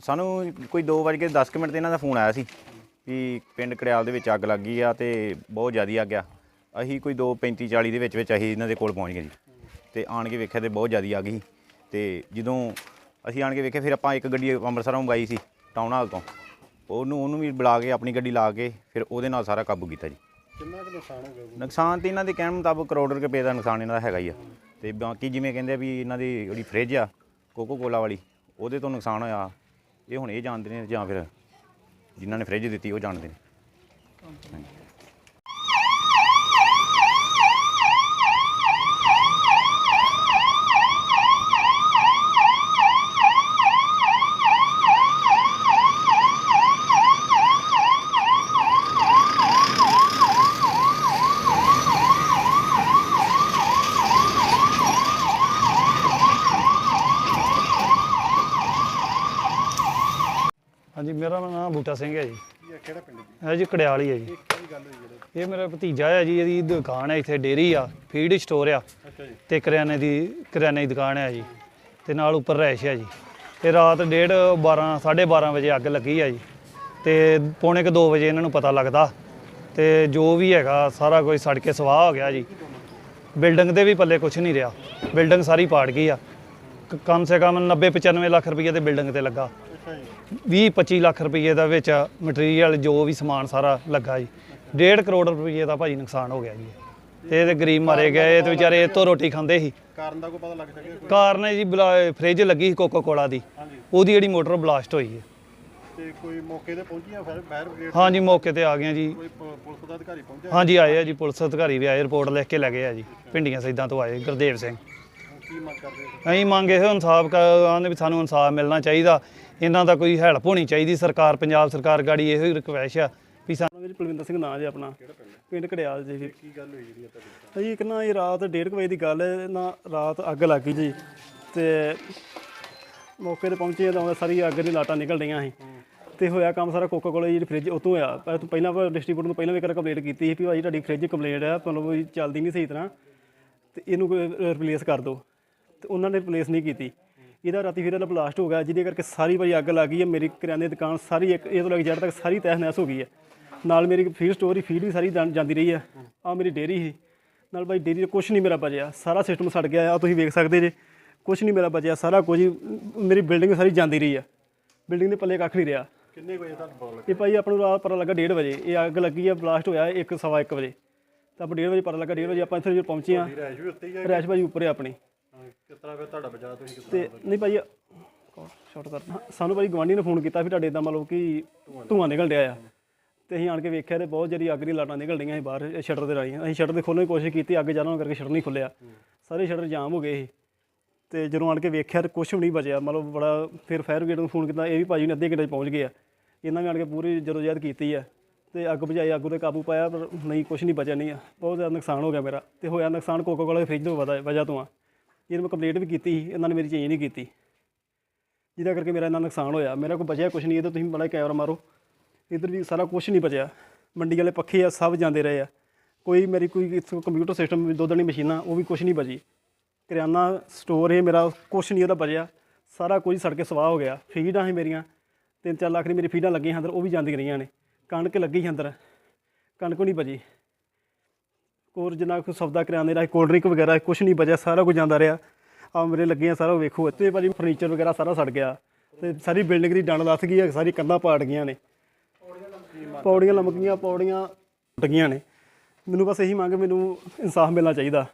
ਸਾਨੂੰ ਕੋਈ 2:10 ਮਿੰਟ ਤੇ ਇਹਨਾਂ ਦਾ ਫੋਨ ਆਇਆ ਸੀ ਵੀ ਪਿੰਡ ਕੜਿਆਲ ਦੇ ਵਿੱਚ ਅੱਗ ਲੱਗ ਗਈ ਆ ਤੇ ਬਹੁਤ ਜ਼ਿਆਦਾ ਅੱਗ ਆ। ਅਸੀਂ ਕੋਈ 2:35 40 ਦੇ ਵਿੱਚ ਵਿੱਚ ਅਸੀਂ ਇਹਨਾਂ ਦੇ ਕੋਲ ਪਹੁੰਚ ਗਏ ਜੀ। ਤੇ ਆਣ ਕੇ ਵੇਖਿਆ ਤੇ ਬਹੁਤ ਜ਼ਿਆਦਾ ਅੱਗ ਸੀ। ਤੇ ਜਦੋਂ ਅਸੀਂ ਆਣ ਕੇ ਵੇਖਿਆ ਫਿਰ ਆਪਾਂ ਇੱਕ ਗੱਡੀ ਅੰਮ੍ਰਿਤਸਰੋਂ ਮੰਗਾਈ ਸੀ ਟਾਊਨ ਹਾਲ ਤੋਂ। ਉਹਨੂੰ ਉਹਨੂੰ ਵੀ ਬੁਲਾ ਕੇ ਆਪਣੀ ਗੱਡੀ ਲਾ ਕੇ ਫਿਰ ਉਹਦੇ ਨਾਲ ਸਾਰਾ ਕਾਬੂ ਕੀਤਾ ਜੀ। ਕਿੰਨਾ ਕੁ ਨੁਕਸਾਨ ਹੋ ਗਿਆ? ਨੁਕਸਾਨ ਤੇ ਇਹਨਾਂ ਦੇ ਕਹਿਣ ਮੁਤਾਬਕ ਕਰੋੜ ਰੁਪਏ ਦਾ ਨੁਕਸਾਨ ਇਹਨਾਂ ਦਾ ਹੈਗਾ ਹੀ ਆ। ਤੇ ਬਾਕੀ ਜਿਵੇਂ ਕਹਿੰਦੇ ਆ ਵੀ ਇਹਨਾਂ ਦੀ ਜਿਹੜੀ ਫ੍ਰਿਜ ਆ ਕੋਕੋ ਕੋਲਾ ਵਾਲੀ ਉਹਦੇ ਤੋਂ ਨੁਕਸਾਨ ਹੋਇਆ। ਇਹ ਹੁਣ ਇਹ ਜਾਣਦੇ ਨੇ ਜਾਂ ਫਿਰ ਜਿਨ੍ਹਾਂ ਨੇ ਫ੍ਰਿਜ ਦਿੱਤੀ ਉਹ ਜਾਣਦੇ ਨੇ। ਮੇਰਾ ਨਾਮ ਬੂਟਾ ਸਿੰਘ ਹੈ ਜੀ। ਇਹ ਕਿਹੜਾ ਪਿੰਡ ਜੀ? ਕੜਿਆਲ ਹੀ ਜੀ। ਕੀ ਗੱਲ ਹੋਈ ਜਿਹੜੇ? ਇਹ ਮੇਰਾ ਭਤੀਜਾ ਹੈ ਜੀ ਇਹਦੀ ਦੁਕਾਨ ਹੈ ਇੱਥੇ ਡੇਰੀ ਆ ਫੀਡ ਸਟੋਰ ਆ। ਅੱਛਾ ਜੀ। ਤੇ ਕਰਿਆਨੇ ਦੀ ਕਰਿਆਨੇ ਦੀ ਦੁਕਾਨ ਹੈ ਜੀ। ਤੇ ਨਾਲ ਉੱਪਰ ਰਹਿਸ਼ ਹੈ ਜੀ। ਤੇ ਰਾਤ ਡੇਢ 12 12:30 ਵਜੇ ਅੱਗ ਲੱਗੀ ਹੈ ਜੀ। ਤੇ ਪੌਣੇ ਕੁ 2 ਵਜੇ ਇਹਨਾਂ ਨੂੰ ਪਤਾ ਲੱਗਦਾ। ਤੇ ਜੋ ਵੀ ਹੈਗਾ ਸਾਰਾ ਕੁਝ ਸੜ ਕੇ ਸਵਾਹ ਹੋ ਗਿਆ ਜੀ। ਬਿਲਡਿੰਗ ਦੇ ਵੀ ਪੱਲੇ ਕੁਝ ਨਹੀਂ ਰਿਹਾ। ਬਿਲਡਿੰਗ ਸਾਰੀ ਪਾੜ ਗਈ ਆ। ਕਮ ਸੇ ਕਮ 90 95 ਲੱਖ ਰੁਪਏ ਤੇ ਬਿਲਡਿੰਗ ਤੇ ਲੱਗਾ। 20 25 ਲੱਖ ਰੁਪਏ ਦਾ ਵਿੱਚ ਮਟੀਰੀਅਲ ਜੋ ਵੀ ਸਮਾਨ ਸਾਰਾ ਲੱਗਾ ਜੀ। 1.5 ਕਰੋੜ ਰੁਪਏ ਦਾ ਭਾਜੀ ਨੁਕਸਾਨ ਹੋ ਗਿਆ ਜੀ। ਤੇ ਇਹਦੇ ਗਰੀਬ ਮਾਰੇ ਗਏ ਇਹ ਤੇ ਵਿਚਾਰੇ ਇਹ ਤੋਂ ਰੋਟੀ ਖਾਂਦੇ ਸੀ। ਕਾਰਨ ਦਾ ਕੋਈ ਪਤਾ ਲੱਗ ਸਕਿਆ ਕੋਈ? ਕਾਰਨ ਹੈ ਜੀ ਬਲਾ- ਫ੍ਰਿਜ ਲੱਗੀ ਸੀ ਕੋਕੋ ਕੋਲਾ ਦੀ। ਹਾਂਜੀ। ਉਹਦੀ ਜਿਹੜੀ ਮੋਟਰ ਬਲਾਸਟ ਹੋਈ ਹੈ। ਤੇ ਕੋਈ ਮੌਕੇ ਤੇ ਪਹੁੰਚੀਆਂ ਫਾਇਰ ਫਾਇਰ ਬ੍ਰਿਗੇਡ ਹਾਂਜੀ ਮੌਕੇ ਤੇ ਆ ਗਏ ਜੀ। ਕੋਈ ਪ- ਪੁਲਿਸ ਦਾ ਅਧਿਕਾਰੀ ਪਹੁੰਚਿਆ? ਹਾਂਜੀ ਆਏ ਆ ਜੀ ਪੁਲਿਸ ਅਧਿਕਾਰੀ ਵੀ ਆਏ ਰਿਪੋਰਟ ਲਿਖ ਕੇ ਲੈ ਗਏ ਆ ਜੀ। ਪਿੰਡੀਆਂ ਸੈਦਾਂ ਤੋਂ ਆਏ ਗੁਰਦੇਵ ਸਿੰਘ। ਕੀ ਮੰਗ ਕਰਦੇ ਅਸੀਂ ਮੰਗੇ ਇਹ ਇਨਸਾਫ ਆਂਦੇ ਵੀ ਸਾਨੂੰ ਇਨਸਾਫ ਮਿਲਣਾ ਚਾਹੀਦਾ। ਇਹਨਾਂ ਦਾ ਕੋਈ ਹੈਲਪ ਹੋਣੀ ਚਾਹੀਦੀ, ਸਰਕਾਰ, ਪੰਜਾਬ ਸਰਕਾਰ ਗਾੜੀ ਇਹੋ ਹੀ ਰਿਕਵੈਸਟ ਆ ਵੀ ਸਾਨੂੰ ਵਿੱਚ ਕੁਲਵਿੰਦਰ ਸਿੰਘ ਨਾਂ ਜੀ ਆਪਣਾ, ਪਿੰਡ ਕੜਿਆਲ ਜੀ ਜੀ ਕੀ ਗੱਲ ਹੋਈ ਜਿਹੜੀ ਤੁਹਾਡੀ ਜੀ ਇੱਕ ਨਾ ਇਹ ਰਾਤ 1:30 ਵਜੇ ਦੀ ਗੱਲ ਹੈ, ਨਾ ਰਾਤ ਅੱਗ ਲੱਗ ਗਈ ਜੀ, ਤੇ ਮੌਕੇ ਤੇ ਪਹੁੰਚੇ ਤਾਂ ਸਾਰੀ ਅੱਗ ਦੀ ਲਾਟਾਂ ਨਿਕਲ ਰਹੀਆਂ ਸੀ। ਤੇ ਹੋਇਆ ਕੰਮ ਸਾਰਾ ਕੋਕਾ ਕੋਲਾ ਜਿਹੜੀ ਫ੍ਰਿਜ ਉਤੋਂ ਹੋਇਆ ਪਰ ਤੋਂ ਪਹਿਲਾਂ ਡਿਸਟ੍ਰੀਬਿਊਟਰ ਨੂੰ ਪਹਿਲਾਂ ਵੀ ਕਰ ਕੰਪਲੇਂਟ ਕੀਤੀ ਸੀ ਵੀ ਭਾਈ ਤੁਹਾਡੀ ਫ੍ਰਿਜ ਕੰਪਲੇਂਟ ਹੈ ਮਤਲਬ ਚੱਲਦੀ ਨਹੀਂ ਸਹੀ ਤਰ੍ਹਾਂ, ਤੇ ਇਹਨੂੰ ਰਿਪਲੇਸ ਕਰ ਦਿਓ। ਤੇ ਉਹਨਾਂ ਨੇ ਰਿਪਲੇਸ ਨਹੀਂ ਕੀਤੀ। ਇਹਦਾ ਰਾਤੀ ਫਿਰ ਇਹਦਾ ਬਲਾਸਟ ਹੋ ਗਿਆ ਜਿਹਦੇ ਕਰਕੇ ਸਾਰੀ ਭਾਈ ਅੱਗ ਲੱਗ ਗਈ ਹੈ ਮੇਰੀ ਕਰਿਆਨੇ ਦੀ ਦੁਕਾਨ ਸਾਰੀ ਇੱਕ ਇਹ ਤੋਂ ਲੈ ਕੇ ਜੜ ਤੱਕ ਸਾਰੀ ਤਹਿਸ ਨਹਿਸ ਹੋ ਗਈ ਹੈ। ਨਾਲ ਮੇਰੀ ਫੀਡ ਸਟੋਰੀ ਫੀਡ ਵੀ ਸਾਰੀ ਜਾਂ- ਜਾਂਦੀ ਰਹੀ ਹੈ। ਆ ਮੇਰੀ ਡੇਰੀ ਸੀ। ਨਾਲ ਭਾਈ ਡੇਰੀ ਦਾ ਕੁਝ ਨਹੀਂ ਮੇਰਾ ਬਚਿਆ। ਸਾਰਾ ਸਿਸਟਮ ਸੜ ਗਿਆ ਆ ਤੁਸੀਂ ਵੇਖ ਸਕਦੇ ਜੇ। ਕੁਝ ਨਹੀਂ ਮੇਰਾ ਬਚਿਆ ਸਾਰਾ ਕੁਝ ਹੀ ਮੇਰੀ ਬਿਲਡਿੰਗ ਸਾਰੀ ਜਾਂਦੀ ਰਹੀ ਆ। ਬਿਲਡਿੰਗ ਦੇ ਪੱਲੇ ਕੱਖ ਨਹੀਂ ਰਿਹਾ। ਕਿੰਨੇ ਵਜੇ ਤੁਹਾਨੂੰ ਪਤਾ ਲੱਗਾ? ਇਹ ਭਾਈ ਆਪਾਂ ਨੂੰ ਰਾਤ ਪਤਾ ਲੱਗਾ 1:30 ਵਜੇ। ਇਹ ਅੱਗ ਲੱਗੀ ਆ ਬਲਾਸਟ ਹੋਇਆ 1 ਸਵਾ 1 ਵਜੇ। ਤਾਂ ਆਪਾਂ 1:30 ਵਜੇ ਪਤਾ ਲੱਗਾ 1:30 ਵਜੇ ਆਪਾਂ ਇੱਥੇ ਜਦੋਂ ਪਹੁੰਚੇ ਆ ਰੈਸ਼ ਵੀ ਉੱਤੇ ਹੀ ਆ। ਰੈਸ਼ ਭਾਈ ਉੱਪਰ ਆਪਣੀ। ਹਾਂ, ਕਿਸ ਤਰ੍ਹਾਂ ਫਿਰ ਤੁਹਾਡਾ ਬਚਾਅ ਤੁਸੀਂ ਕਿਸ ਤੇ ਨਹੀਂ ਭਾਈ ਸ਼ਾਰਟ ਕਰ ਹਾਂ, ਸਾਨੂੰ ਭਾਈ ਗਵਾਂਢੀ ਨੇ ਫੋਨ ਕੀਤਾ ਵੀ ਤੁਹਾਡੇ ਇਦਾਂ ਮਤਲਬ ਕਿ ਧੂਆਂ ਨਿਕਲ ਰਿਹਾ ਆ। ਤੇ ਅਸੀਂ ਆਣ ਕੇ ਵੇਖਿਆ ਤੇ ਬਹੁਤ ਜਿਹੜੀ ਅੱਗ ਦੀ ਲਾਟਾਂ ਨਿਕਲ ਰਹੀਆਂ ਸੀ ਬਾਹਰ ਸ਼ਟਰ ਦੇ ਰਾਹੀਂ। ਅਸੀਂ ਸ਼ਟਰ ਦੇ ਖੋਲ੍ਹਣ ਦੀ ਕੋਸ਼ਿਸ਼ ਕੀਤੀ ਅੱਗ ਹੋਣ ਕਰਕੇ ਸ਼ਟਰ ਨਹੀਂ ਖੁੱਲਿਆ। ਸਾਰੇ ਸ਼ਟਰ ਜਾਮ ਹੋ ਗਏ ਸੀ। ਤੇ ਜਦੋਂ ਆਣ ਕੇ ਵੇਖਿਆ ਤੇ ਕੁਝ ਵੀ ਨਹੀਂ ਬਚਿਆ। ਮਤਲਬ ਬੜਾ ਫਿਰ ਫਾਇਰ ਬ੍ਰਿਗੇਡ ਨੂੰ ਫੋਨ ਕੀਤਾ ਇਹ ਵੀ ਭਾਜੀ ਨੇ ਅੱਧੇ ਘੰਟੇ 'ਚ ਪਹੁੰਚ ਗਏ ਆ। ਇਹਨਾਂ ਨੇ ਆਣ ਕੇ ਪੂਰੀ ਜਦੋਜਹਿਦ ਕੀਤੀ ਆ। ਤੇ ਅੱਗ ਬੁਝਾਈ ਅੱਗ ਤੇ ਕਾਬੂ ਪਾਇਆ ਪਰ ਨਹੀਂ ਕੁਝ ਨਹੀਂ ਬਚਿਆ ਨਹੀਂ ਆ। ਬਹੁਤ ਜ਼ਿਆਦਾ ਨੁਕਸਾਨ ਹੋ ਗਿਆ ਮੇਰਾ। ਤੇ ਹੋਇਆ ਨੁਕਸਾਨ ਕੋਕੋ ਕੋਲਾ ਦੇ ਫ੍ਰਿਜ ਤੋਂ ਵਜ੍ਹਾ ਤੋਂ ਆ। ਇਹਨੂੰ ਮੈਂ ਕੰਪਲੀਟ ਵੀ ਕੀਤੀ ਸੀ, ਇਹਨਾਂ ਨੇ ਮੇਰੀ ਚੇਂਜ ਨਹੀਂ ਕੀਤੀ। ਜਿਹਦਾ ਕਰਕੇ ਮੇਰਾ ਇੰਨਾ ਨੁਕਸਾਨ ਹੋਇਆ। ਮੇਰਾ ਕੋਈ ਬਚਿਆ ਕੁਝ ਨਹੀਂ ਇਹ ਤੁਸੀਂ ਬੜਾ ਕੈਮਰਾ ਮਾਰੋ। ਇੱਧਰ ਵੀ ਸਾਰਾ ਕੁਝ ਨਹੀਂ ਬਚਿਆ। ਮੰਡੀ ਵਾਲੇ ਪੱਖੇ ਆ ਸਭ ਜਾਂਦੇ ਰਹੇ ਆ। ਕੋਈ ਮੇਰੀ ਕੋਈ ਕੰਪਿਊਟਰ ਸਿਸਟਮ ਦੁੱਧ ਵਾਲੀ ਮਸ਼ੀਨਾਂ ਉਹ ਵੀ ਕੁਝ ਨਹੀਂ ਬਚੀ। ਕਰਿਆਨਾ ਸਟੋਰ ਇਹ ਮੇਰਾ ਕੁਝ ਨਹੀਂ ਉਹਦਾ ਬਚਿਆ। ਸਾਰਾ ਕੁਝ ਸੜ ਕੇ ਸਵਾਹ ਹੋ ਗਿਆ। ਫੀਡਾਂ ਸੀ ਮੇਰੀਆਂ। ਤਿੰਨ ਚਾਰ ਲੱਖ ਦੀ ਮੇਰੀ ਫੀਡਾਂ ਲੱਗੀਆਂ ਅੰਦਰ ਉਹ ਵੀ ਜਾਂਦੀਆਂ ਰਹੀਆਂ ਨੇ। ਕਣਕ ਲੱਗੀ ਸੀ ਅੰਦਰ। ਕਣਕ ਨਹੀਂ ਬਚੀ। ਹੋਰ ਜਿੰਨਾ ਕੁ ਸੌਦਾ ਕਰਿਆਨੇ ਦਾ ਕੋਲਡ ਡਰਿੰਕ ਵਗੈਰਾ ਕੁਝ ਨਹੀਂ ਬਚਿਆ, ਸਾਰਾ ਕੁਝ ਜਾਂਦਾ ਰਿਹਾ। ਆ ਮੇਰੇ ਲੱਗੇ ਆ ਸਾਰਾ ਵੇਖੋ ਤੇ ਭਾਜੀ ਫਰਨੀਚਰ ਵਗੈਰਾ ਸਾਰਾ ਸੜ ਗਿਆ। ਤੇ ਸਾਰੀ ਬਿਲਡਿੰਗ ਦੀ ਡੰਡ ਲੱਥ ਗਈ ਹੈ ਸਾਰੀ ਕੰਧਾਂ ਪਾੜ ਗਈਆਂ ਨੇ। ਪੌੜੀਆਂ ਲਮਕ ਗਈਆਂ ਪੌੜੀਆਂ ਟੁੱਟ ਗਈਆਂ ਨੇ। ਮੈਨੂੰ ਬਸ ਇਹੀ ਮੰਗ, ਮੈਨੂੰ ਇਨਸਾਫ ਮਿਲਣਾ ਚਾਹੀਦਾ।